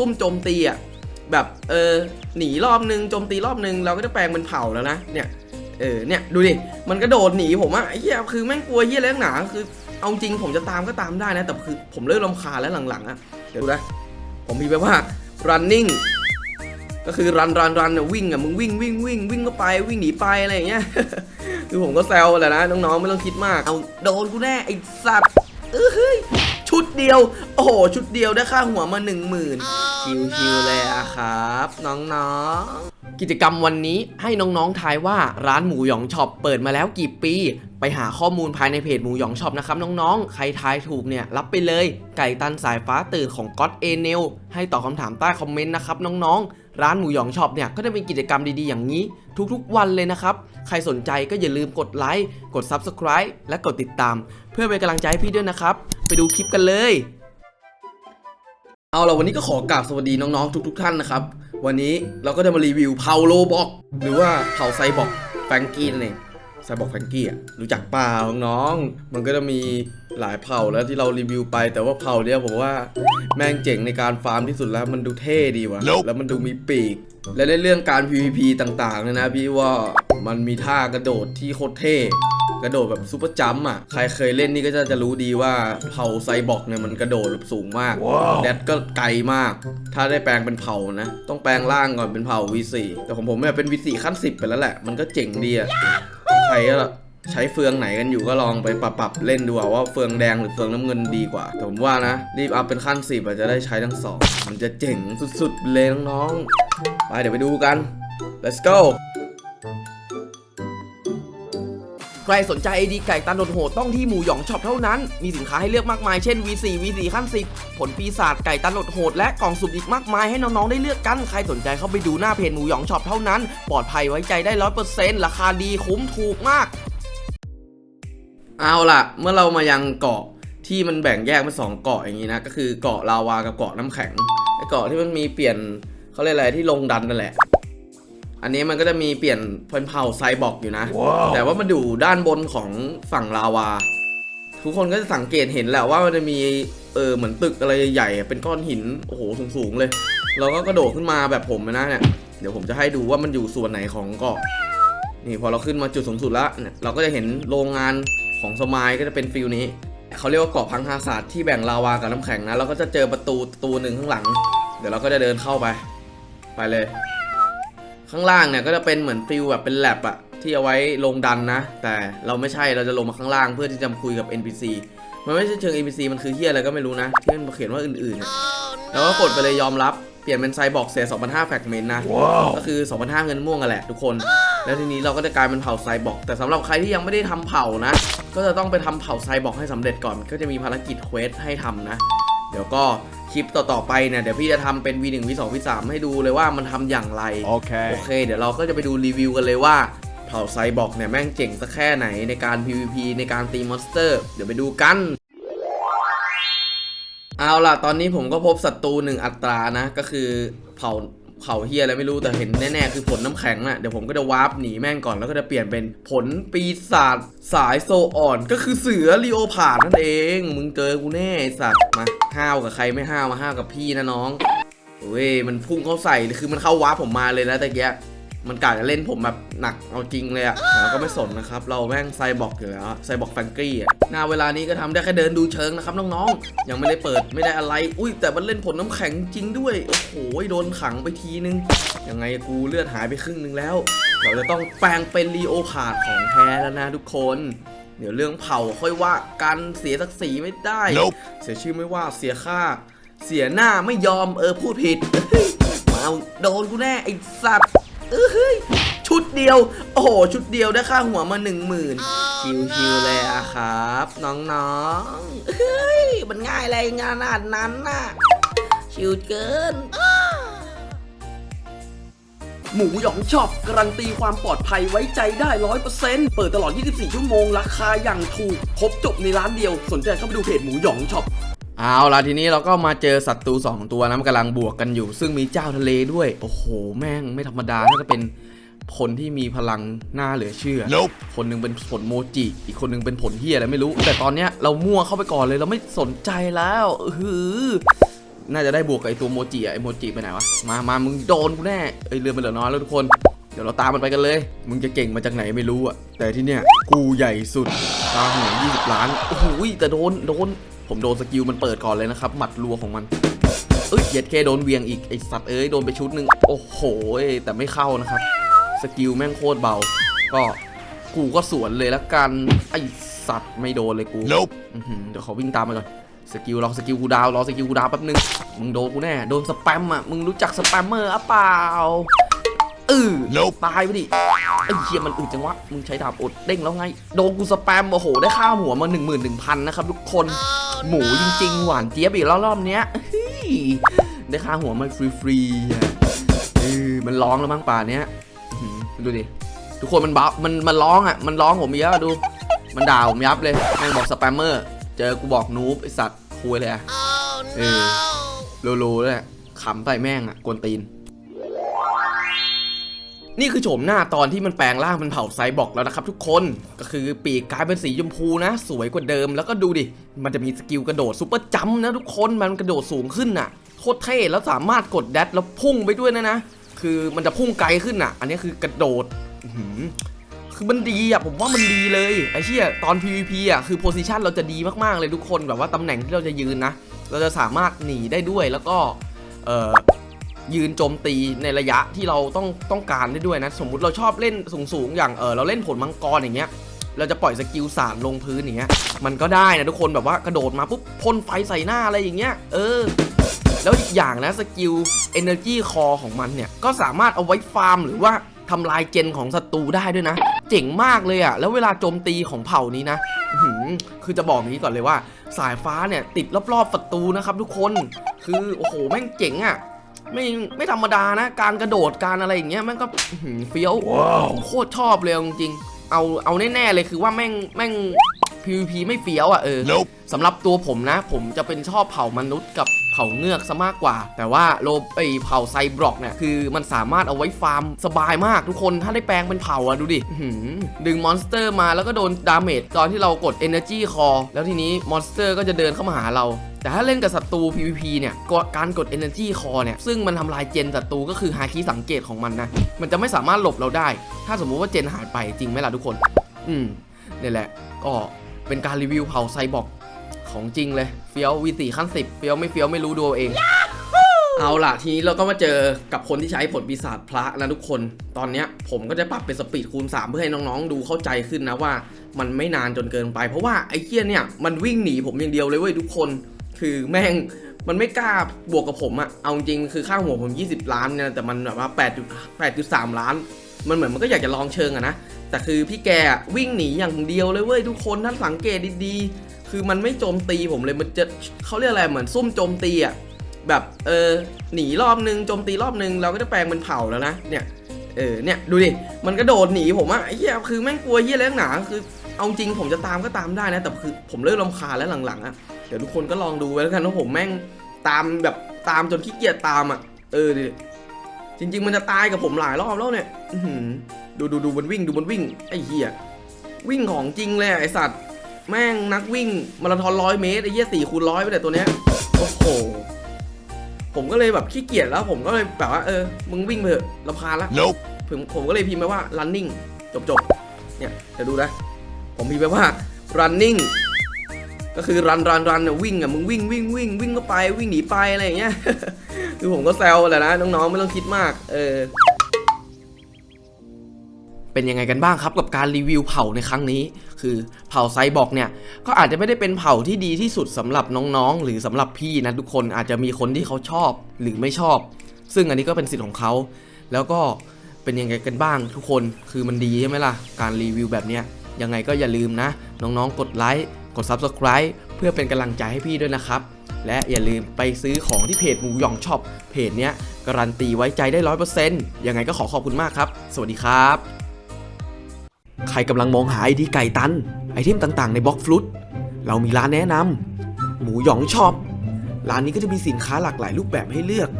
ซุ่มโจมตีอะแบบเออหนีรอบนึงโจมตีรอบนึงเราก็จะแปลงเป็นเผาแล้วนะเนี่ยเออเนี่ยดูดิมันกระโดดหนีผมอะไอ้เหี้ยคือแม่งกลัวเหี้ยอะไรนักหนาคือเอาจริงผมจะตามก็ตามได้นะ แต่คือผมเริ่มรำคาแล้วหลังๆอะเดี๋ยวดูนะผมพิมพ์ไปว่า running ก็คือรันรันรันวิ่งอะมึงวิ่งวิ่งวิ่งวิ่งก็ไปวิ่งหนีไปอะไรอย่างเงี้ยคือผมก็แซวแหละนะน้องๆไม่ต้องคิดมากเอาโดนกูแน่ไอ้สัตว์เอ้ย ชุดเดียว โอ้โห ชุดเดียวได้ค่าหัวมาหนึ่งหมื่นชิวๆเลยอะครับ น้องๆ กิจกรรมวันนี้ให้น้องๆทายว่าร้านหมูหยองช็อปเปิดมาแล้วกี่ปี ไปหาข้อมูลภายในเพจหมูหยองช็อปนะครับน้องๆ ใครทายถูกเนี่ยรับไปเลย ไก่ตันสายฟ้าตื่นของก๊อตเอเนลให้ตอบคำถามใต้คอมเมนต์นะครับน้องๆ ร้านหมูหยองช็อปเนี่ยก็จะมีกิจกรรมดีๆอย่างนี้ ทุกๆวันเลยนะครับ ใครสนใจก็อย่าลืมกดไลค์กด Subscribe และกดติดตาม เพื่อเป็นกำลังใจให้พี่ด้วยนะครับ ไปดูคลิปกันเลย เอาละวันนี้ก็ขอกราบสวัสดีน้องๆ ทุก ๆ ท่านนะครับ วันนี้เราก็จะมารีวิวเผาโลบอกหรือว่าเผาไซบอกแฟงกี้นั่นเอง ไซบอกแฟรงกี้อะรู้จักเปล่าน้องๆมันก็จะมีหลายเผ่าแล้วที่เรารีวิวไป แต่ว่าเผ่าเนี้ยผมว่าแม่งเจ๋งในการฟาร์มที่สุดแล้วมันดูเท่ดีว่ะ Nope แล้วมันดูมีปีก และในเรื่องการ PVP ต่างๆเนี่ยนะพี่ว่ามันมีท่ากระโดดที่โคตรเท่กระโดดแบบซูเปอร์จัมป์อะ ใครเคยเล่นนี่ก็จะจะรู้ดีว่าเผาไซบอร์กเนี่ยมันกระโดดแบบสูงมากว้าวแดดก็ไกลมาก ถ้าได้แปลงเป็นเผานะ ต้องแปลงร่างก่อนเป็นเผา V4 แต่ของผมเนี่ยเป็น V4 ขั้น 10 ไปแล้วแหละ มันก็เจ๋งดีอะ ใครก็ใช้เฟืองไหนกันอยู่ก็ลองไปปรับปรับเล่นดูว่าเฟืองแดงหรือเฟืองน้ำเงินดีกว่าแต่ผมว่านะ รีบอัพเป็นขั้นสิบอาจจะได้ใช้ทั้งสองมันจะเจ๋งสุดๆเลยน้องๆไปเดี๋ยวไปดูกัน let's go รสนใจไอดีไก่ตันโดดโหดต้องที่หมูหยองช็อปเท่านั้น มีสินค้าให้เลือกมากมาย เช่น V4 V4 ขั้น10ผลปีศาจไก่ตันโดดโหดและกล่องสุ่มอีกมากมายให้น้องๆได้เลือกกัน ใครสนใจเข้าไปดูหน้าเพจหมูหยองช็อปเท่านั้น ปลอดภัยไว้ใจได้ร้อยเปอร์เซ็นต์ราคาดีคุ้มถูกมาก เอาล่ะ เมื่อเรามายังเกาะที่มันแบ่งแยกเป็นสองเกาะอย่างนี้นะ ก็คือเกาะลาวากับเกาะน้ำแข็งไอเกาะที่มันมีเปลี่ยนเขาเรียกอะไรที่ลงดันนั่นแหละ อันนี้มันก็จะมีเปลี่ยนเป็นเผ่าไซบอร์กอยู่นะว้าวแต่ว่ามันอยู่ด้านบนของฝั่งลาวา ทุกคนก็จะสังเกตเห็นแหละว่ามันจะมีเออเหมือนตึกอะไรใหญ่ๆเป็นก้อนหินโอ้โหสูงๆเลย เราก็กระโดดขึ้นมาแบบผมนะเนี่ยเดี๋ยวผมจะให้ดูว่ามันอยู่ส่วนไหนของเกาะนี่พอเราขึ้นมาจุดสูงสุดแล้วเนี่ยเราก็จะเห็นโรงงานของสมายก็จะเป็นฟิลนี้เขาเรียกว่าเกาะพังฮาศาสตร์ที่แบ่งลาวากับน้ำแข็งนะเราก็จะเจอประตูประตูหนึ่งข้างหลัง เดี๋ยวเราก็จะเดินเข้าไป ไปเลย ข้างล่างเนี่ยก็จะเป็นเหมือนฟิลแบบเป็นแลบอะที่เอาไว้ลงดันนะ แต่เราไม่ใช่เราจะลงมาข้างล่างเพื่อที่จะมาคุยกับ NPC มันไม่ใช่เชิง NPC มันคือเฮียอะไรก็ไม่รู้นะที่มันเขียนว่าอื่นๆอะแล้วก็กดไปเลยยอมรับเปลี่ยนเป็นไซบอร์กเสีย2,500แฟกเมนต์นะว้าวก็คือ 2,500เงินม่วงกันแหละทุกคน แล้วทีนี้เราก็จะกลายเป็นเผ่าไซบอร์กแต่สำหรับใครที่ยังไม่ได้ทำเผ่านะ ก็จะต้องไปทำเผ่าไซบอร์กให้สำเร็จก่อน ก็จะมีภารกิจเควสให้ทำนะ เดี๋ยวก็คลิปต่อๆไปเนี่ยเดี๋ยวพี่จะทำเป็น V1 V2 V3 ให้ดูเลยว่ามันทำอย่างไร โอ Okay. เค เดี๋ยวเราก็จะไปดูรีวิวกันเลยว่าเผ่าไซบอร์กเนี่ยแม่งเจ๋งสักแค่ไหนในการ PVP ในการตีมอนสเตอร์ เดี๋ยวไปดูกัน เอาล่ะ ตอนนี้ผมก็พบศัตรูหนึ่งอัตรานะ ก็คือเผ่า เขาเฮียอะไรไม่รู้แต่เห็นแน่ๆคือผลน้ำแข็งน่ะเดี๋ยวผมก็จะวาร์ปหนีแม่งก่อนแล้วก็จะเปลี่ยนเป็นผลปีศาจสายโซอ่อน ก็คือเสือลีโอพาดนั่นเอง มึงเจอกูแน่ไอสัตว์มาห้าวกับใครไม่ห้าวมาห้าวกับพี่นะน้องเว้ยมันพุ่งเข้าใส่คือมันเข้าวาร์ปผมมาเลยนะแต่แก มันกะจะเล่นผมแบบหนักเอาจริงเลยอะแต่เราก็ไม่สนนะครับ เราแม่งไซบอร์กอยู่แล้วไซบอร์กแฟงกี้อะหน้าเวลานี้ก็ทำได้แค่เดินดูเชิงนะครับน้องๆ ยังไม่ได้เปิดไม่ได้อะไร อุ้ยแต่มันเล่นผลน้ำแข็งจริงด้วย โอ้โหโดนขังไปทีนึง ยังไงกูเลือดหายไปครึ่งนึงแล้ว เราจะต้องแปลงเป็นลีโอพาร์ดของแท้แล้วนะทุกคน เดี๋ยวเรื่องเผาค่อยว่ากันเสียศักดิ์ศรีไม่ได้ Nope เสียชื่อไม่ว่าเสียค่า เสียหน้าไม่ยอมเออพูดผิดเฮ้ยมาเอาโดนกูแน่ไอ้สัตว์ เอ้ยชุดเดียว โอ้โห ชุดเดียวได้ค่าหัวมาหนึ่งหมื่นชิวๆเลยอะครับ น้องๆเฮ้ยมันง่ายอะไรงานขนาดนั้นน่ะ ชิวเกิน หมูหยองช็อปการันตีความปลอดภัยไว้ใจได้ร้อยเปอร์เซ็นต์เปิดตลอด 24 ชั่วโมง ราคาอย่างถูก ครบจบในร้านเดียว สนใจเข้าไปดูเพจหมูหยองช็อป เอาละทีนี้เราก็มาเจอศัตรู2ตัวนะมันกำลังบวกกันอยู่ ซึ่งมีเจ้าทะเลด้วย โอ้โห แม่งไม่ธรรมดาถ้าจะเป็นคนที่มีพลังหน้าเหลือเชื่อ Nope. คนหนึงเป็นผลโมจิ อีกคนหนึงเป็นผลเฮียอะไรไม่รู้ แต่ตอนเนี้ยเรามั่วเข้าไปก่อนเลยเราไม่สนใจแล้วอือหน่าจะได้บวกกับไอตัวโมจิอะไอโมจิไปไหนวะ มามามึงโดนกูแน่เอ้ยเรือมันเหลือน้อยแล้วทุกคน เดี๋ยวเราตามมันไปกันเลย มึงจะเก่งมาจากไหนไม่รู้อะแต่ที่เนี้ยกูใหญ่สุดตาหัว20ล้าน โอ้โหแต่โดน โดน ผมโดนสกิลมันเปิดก่อนเลยนะครับ หมัดรัวของมัน เอ้ยเหย็ดเคโดนเวียงอีกไอสัตว์เอ้ยโดนไปชุดหนึ่งโอ้โหแต่ไม่เข้านะครับ สกิลแม่งโคตรเบา ก็กูก็สวนเลยละกันไอสัตว์ไม่โดนเลยกู Nope. อื้อหือเดี๋ยวขอวิ่งตามไปก่อนสกิลรอสกิลกูดาวรอสกิลกูดาวแป๊บนึงมึงโดนกูแน่โดนสแปมอะมึงรู้จักสแปมเมอร์อะเปล่าเออ Nope. ตายไปดิไอ้เหี้ยมันอึดจังวะ มึงใช้ดาบอดเด้งแล้วไง โดนกูสแปม โอ้โห ได้ค่าหัวมา 1 1 0 0 0 นะครับทุกคน หมูจริงๆ หวานเจี๊ยบอีกแล้วรอบเนี้ยเฮ้ยได้ค่าหัวมาฟรีๆอะเออมันร้องแล้วมั้งป่าเนี้ยอื้อหือดูดิ ทุกคนมันบ้ามันมันร้องอะ มันร้องผมเยอะดู มันด่าผมยับเลยแม่งบอกสแปมเมอร์ เจอกูบอกนูบไอสัตว์คุยเลยอะเออโลๆเลยอะขำใส่แม่งอะ กวนตีน นี่คือโฉมหน้าตอนที่มันแปลงร่างเป็นเผ่าไซบอร์กแล้วนะครับทุกคนก็คือปีกกลายเป็นสีชมพูนะ สวยกว่าเดิมแล้วก็ดูดิ มันจะมีสกิลกระโดดซูเปอร์จัมป์นะทุกคนมันกระโดดสูงขึ้นน่ะโคตรเท่แล้วสามารถกดแดดแล้วพุ่งไปด้วยนะนะคือมันจะพุ่งไกลขึ้นน่ะ อันนี้คือกระโดดคือมันดีอะผมว่ามันดีเลยไอ้เชี่ยตอน PVP อะคือโพซิชันเราจะดีมากๆเลยทุกคนแบบว่าตำแหน่งที่เราจะยืนนะเราจะสามารถหนีได้ด้วยแล้วก็เออ ยืนโจมตีในระยะที่เราต้องต้องการได้ด้วยนะ สมมุติเราชอบเล่นสูงๆ อย่างเออเราเล่นผลมังกรอย่างเงี้ยเราจะปล่อยสกิลสารลงพื้นอย่างเงี้ยมันก็ได้นะทุกคนแบบว่ากระโดดมาปุ๊บพ่นไฟใส่หน้าอะไรอย่างเงี้ยเออแล้วอีกอย่างนะสกิล Energy Core ของมันเนี่ย ก็สามารถเอาไว้ฟาร์มหรือว่าทำลายเจนของศัตรูได้ด้วยนะ เจ๋งมากเลยอะแล้วเวลาโจมตีของเผ่านี้นะคือจะบอกอย่างนี้ก่อนเลยว่า สายฟ้าเนี่ย ติดรอบๆศัตรูนะครับทุกคน คือ โอ้โห แม่งเจ๋งอะ ไม่ไม่ธรรมดานะ การกระโดดการอะไรอย่างเงี้ยแม่งก็อื้อหือเฟี้ยว Wow. ผมโคตรชอบเลยเอาจริงๆเอาเอาแน่ๆเลยคือว่าแม่งแม่ง PVP ไม่เฟี้ยวอะเออ Nope. สำหรับตัวผมนะ ผมจะเป็นชอบเผ่ามนุษย์กับเผ่าเงือกซะมากกว่า แต่ว่าโลไอเผ่าไซบล็อกเนี่ยคือมันสามารถเอาไว้ฟาร์มสบายมากทุกคนถ้าได้แปลงเป็นเผ่าอะดูดิดึงมอนสเตอร์มาแล้วก็โดนดาเมจตอนที่เรากด Energy Core แล้วทีนี้มอนสเตอร์ก็จะเดินเข้ามาหาเราแต่ถ้าเล่นกับศัตรู PVP เนี่ยการกด Energy Core เนี่ย ซึ่งมันทำลายเจนศัตรูก็คือฮาคิสังเกตของมันนะ มันจะไม่สามารถหลบเราได้ ถ้าสมมุติว่าเจนหายไปจริงไหมล่ะทุกคน อืมนี่แหละ ก็เป็นการรีวิวเผาไซบอร์ก ของจริงเลยเฟี้ยววีสี่ขั้นสิบเฟี้ยวไม่เฟี้ยวไม่รู้ดูเอาเองเอาล่ะ ทีนี้เราก็มาเจอกับคนที่ใช้ผลปีศาจพระนะทุกคน ตอนเนี้ยผมก็จะปรับเป็นสปีดคูณ 3 เพื่อให้น้องๆ ดูเข้าใจขึ้นนะว่า มันไม่นานจนเกินไป เพราะว่าไอ้เคียเนี่ยมันวิ่งหนีผมอย่างเดียวเลยเว้ยทุกคน คือแม่งมันไม่กล้าบวกกับผมอะเอาจริงคือค่าหัวผม 20 ล้านเนี่ยแต่มันแบบว่า8 8.3 ล้าน มันเหมือนมันก็อยากจะลองเชิงอะนะแต่คือพี่แกอะวิ่งหนีอย่างเดียวเลยเว้ยทุกคนถ้าสังเกตดีๆ คือมันไม่โจมตีผมเลยมันจะเขาเรียกอะไรเหมือนซุ่มโจมตีอะแบบเออหนีรอบนึงโจมตีรอบนึงเราก็จะแปลงเป็นเผาแล้วนะเนี่ยเออเนี่ยดูดิมันกระโดดหนีผมอะไอ้เหี้ยคือแม่งกลัวเหี้ยอะไรนักหนาคือเอาจริงผมจะตามก็ตามได้นะ แต่คือผมเริ่มรำคาแล้วหลังๆอะเดี๋ยวทุกคนก็ลองดูไว้แล้วกันว่าผมแม่งตามแบบตามจนขี้เกียจตามอะเออดิจริง ๆ มันจะตายกับผมหลายรอบแล้วเนี่ยดูดูดูมันวิ่งดูมันวิ่งไอ้เหี้ยวิ่งของจริงเลยไอสัตว์ แม่งนักวิ่งมาราธอนร้อยเมตรไอ้เหี้ยสี่คูณร้อยไปแต่ตัวเนี้ยโอ้โหผมก็เลยแบบขี้เกียจแล้วผมก็เลยแบบว่าเออมึงวิ่งไปเถอะรำคาญละ Nope. ผมผมก็เลยพิมพ์ไปว่า running จบจบเนี่ยเดี๋ยวดูนะ ผมพิมพ์ไปว่า running ก็คือ run run run เนี่ยวิ่งอะมึงวิ่งวิ่งวิ่งวิ่งก็ไปวิ่งหนีไปอะไรอย่างเงี้ยคือผมก็แซวแหละนะน้องๆไม่ต้องคิดมาก เออ เป็นยังไงกันบ้างครับกับการรีวิวเผ่าในครั้งนี้ คือเผ่าไซบอร์กเนี่ยก็อาจจะไม่ได้เป็นเผ่าที่ดีที่สุดสำหรับน้องๆ หรือสำหรับพี่นะทุกคนอาจจะมีคนที่เขาชอบหรือไม่ชอบ ซึ่งอันนี้ก็เป็นสิทธิ์ของเขา แล้วก็เป็นยังไงกันบ้างทุกคนคือมันดีใช่ไหมล่ะ การรีวิวแบบเนี้ยยังไงก็อย่าลืมนะ น้องๆ กดไลค์กด Subscribe เพื่อเป็นกำลังใจให้พี่ด้วยนะครับ และอย่าลืมไปซื้อของที่เพจหมูหยองช็อปเพจเนี้ยการันตีไว้ใจได้ร้อยเปอร์เซ็นต์ยังไงก็ขอขอบคุณมากครับ สวัสดีครับ ใครกำลังมองหาไอดีไก่ตัน ไอเทมต่างๆในบล็อกฟลุตเรามีร้านแนะนำหมูหยองช็อปร้านนี้ก็จะมีสินค้าหลากหลายรูปแบบให้เลือก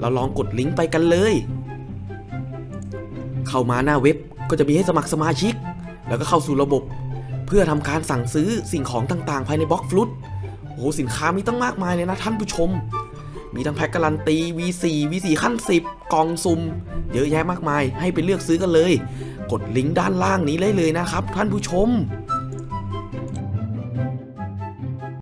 เราลองกดลิงก์ไปกันเลย เข้ามาหน้าเว็บก็จะมีให้สมัครสมาชิก แล้วก็เข้าสู่ระบบ เพื่อทำการสั่งซื้อสิ่งของต่างๆ ภายในบล็อกฟลุตโอ้โหสินค้ามีตั้งมากมายเลยนะท่านผู้ชม มีทั้งแพ็คการันตี V4 V4 ขั้น 10 กล่องซุ่มเยอะแยะมากมายให้ไปเลือกซื้อกันเลย กดลิงก์ด้านล่างนี้ได้เลยนะครับท่านผู้ชม